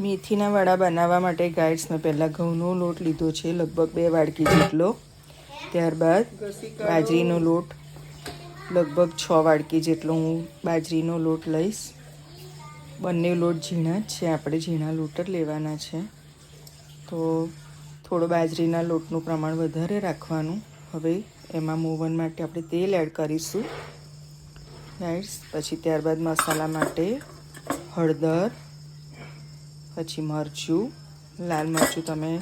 મેથીના વડા બનાવવા માટે ગાઈડ્સ મેં પહેલાં ઘઉંનો લોટ લીધો છે, લગભગ બે વાડકી જેટલો. ત્યારબાદ બાજરીનો લોટ, લગભગ છ વાડકી જેટલો હું બાજરીનો લોટ લઈશ. બંને લોટ ઝીણા જ છે, આપણે ઝીણા લોટ જ લેવાના છે. તો થોડો બાજરીના લોટનું પ્રમાણ વધારે રાખવાનું. હવે એમાં મોવન માટે આપણે તેલ એડ કરીશું. રાઈટ્સ પછી ત્યારબાદ મસાલા માટે હળદર પછી મરચું, લાલ મરચું તમે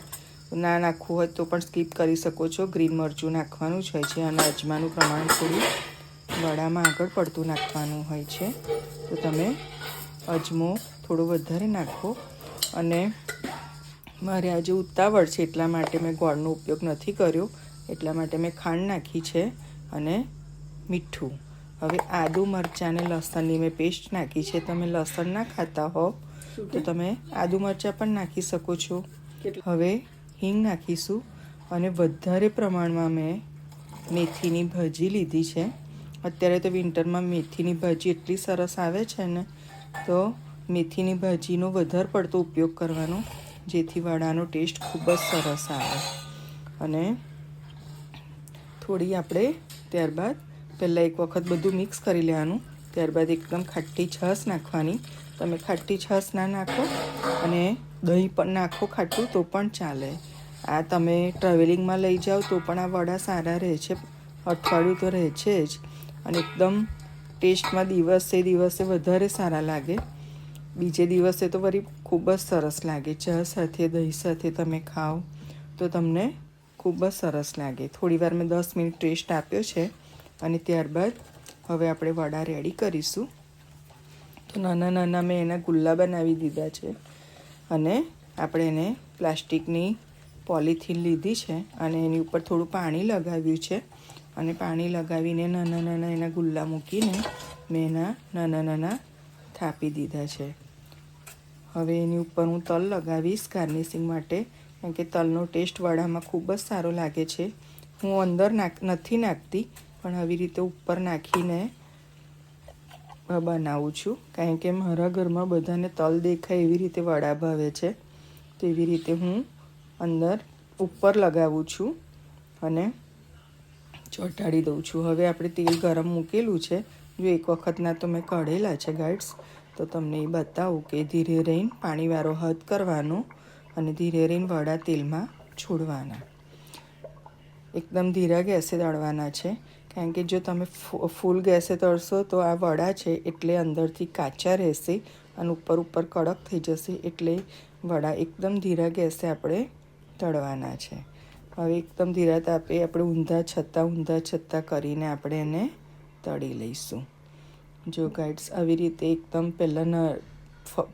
ના નાખવું હોય તો પણ સ્કીપ કરી શકો છો. ગ્રીન મરચું નાખવાનું જ હોય છે અને અજમાનું પ્રમાણ થોડું વડામાં આગળ પડતું નાખવાનું હોય છે. તો તમે અજમો થોડો વધારે નાખો અને મારે આજે ઉતાવળ છે એટલા માટે મેં ગોળનો ઉપયોગ નથી કર્યો. એટલા માટે મેં ખાંડ નાખી છે અને મીઠું. હવે આદુ મરચાં અને લસણની મેં પેસ્ટ નાખી છે. તમે લસણ ના ખાતા હો તો તમે આદુ મરચાં પણ નાખી શકો છો. હવે હિંગ નાખીશું અને વધારે પ્રમાણમાં મેં મેથીની ભાજી લીધી છે. અત્યારે તો વિન્ટરમાં મેથીની ભાજી એટલી સરસ આવે છે ને તો મેથીની ભાજીનો વધારે પડતો ઉપયોગ કરવાનો જેથી વડાનો ટેસ્ટ ખૂબ જ સરસ આવે. અને થોડી આપણે ત્યારબાદ પહેલાં એક વખત બધું મિક્સ કરી લેવાનું. ત્યારબાદ એકદમ ખાટી છાશ નાખવાની. તમે ખાટી છાશ ના નાખો અને દહીં પણ નાખો ખાટું તો પણ ચાલે. આ તમે ટ્રાવેલિંગમાં લઈ જાઓ તો પણ આ વડા સારા રહે છે. અઠવાડિયું તો રહે છે જ. અને એકદમ ટેસ્ટમાં દિવસે દિવસે વધારે સારા લાગે. બીજે દિવસે તો વળી ખૂબ જ સરસ લાગે. ચા સાથે, દહીં સાથે તમે ખાઓ તો તમને ખૂબ જ સરસ લાગે. થોડી વાર મેં દસ મિનિટ ટેસ્ટ આપ્યો છે. અને ત્યારબાદ હવે આપણે વડા રેડી કરીશું. તો નાના નાના મેં એના ગુલ્લા બનાવી દીધા છે અને આપણે એને પ્લાસ્ટિકની પોલિથીન લીધી છે અને એની ઉપર થોડું પાણી લગાવ્યું છે. અને પાણી લગાવીને નાના નાના એના ગુલ્લા મૂકીને મેં એના નાના નાના થાપી દીધા છે. હવે એની ઉપર હું તલ લગાવીશ ગાર્નિશિંગ માટે, કારણ કે તલનો ટેસ્ટ વડામાં ખૂબ જ સારો લાગે છે. હું અંદર નાખ, નથી નાખતી પણ આવી રીતે ઉપર નાખીને બનાવું છું. કારણ કે મારા ઘરમાં બધાને તલ દેખાય એવી રીતે વડા ભાવે છે. તો એવી રીતે હું અંદર ઉપર લગાવું છું અને ચોંટાડી દઉં છું. હવે આપણે તેલ ગરમ મૂકેલું છે. જો એક વખતના તો મેં કઢેલા છે ગાઈડ્સ, તો તમને એ બતાવું કે ધીરે રહીને પાણીવાળો હદ કરવાનો અને ધીરે રહીને વડા તેલમાં છોડવાના. એકદમ ધીરા ગેસે દળવાના છે. કારણ કે જો તમે ફૂલ ગેસે તળશો તો આ વડા છે એટલે અંદરથી કાચા રહેશે અને ઉપર ઉપર કડક થઈ જશે એટલે વડા એકદમ ધીરા ગેસે આપણે તળવાના છે. હવે એકદમ ધીરા તાપે આપણે ઊંધા છતાં ઊંધા છતાં કરીને આપણે એને તળી લઈશું. જો ગાઈડ્સ આવી રીતે એકદમ પહેલાંના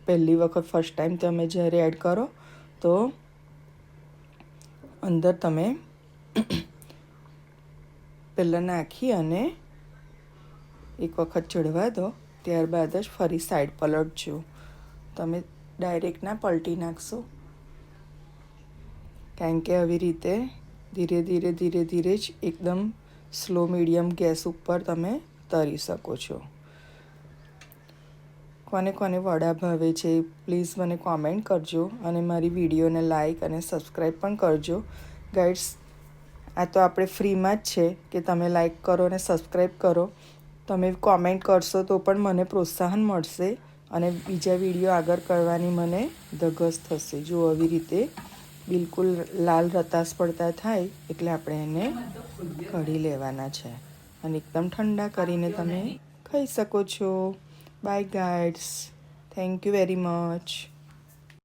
પહેલી વખત ફર્સ્ટ ટાઈમ તમે જ્યારે એડ કરો તો અંદર તમે પહેલાં નાખી અને એક વખત ચડવા દો. ત્યારબાદ જ ફરી સાઈડ પલટજો. તમે ડાયરેક્ટ ના પલટી નાખશો. કારણ કે આવી રીતે ધીરે ધીરે ધીરે ધીરે જ એકદમ સ્લો મીડિયમ ગેસ ઉપર તમે તરી શકો છો. કોને કોને વડા ભાવે છે પ્લીઝ મને કોમેન્ટ કરજો અને મારી વિડીયોને લાઇક અને સબસ્ક્રાઈબ પણ કરજો. ગાઈડ્સ આ તો આપણે ફ્રીમાં જ છે કે તમે લાઈક કરો અને સબસ્ક્રાઈબ કરો. તમે કોમેન્ટ કરશો તો પણ મને પ્રોત્સાહન મળશે અને બીજા વીડિયો આગળ કરવાની મને ધગસ થશે. જો આવી રીતે બિલકુલ લાલ રતાસ પડતા થાય એટલે આપણે એને કઢી લેવાના છે. અને એકદમ ઠંડા કરીને તમે ખાઈ શકો છો. Bye guides thank you very much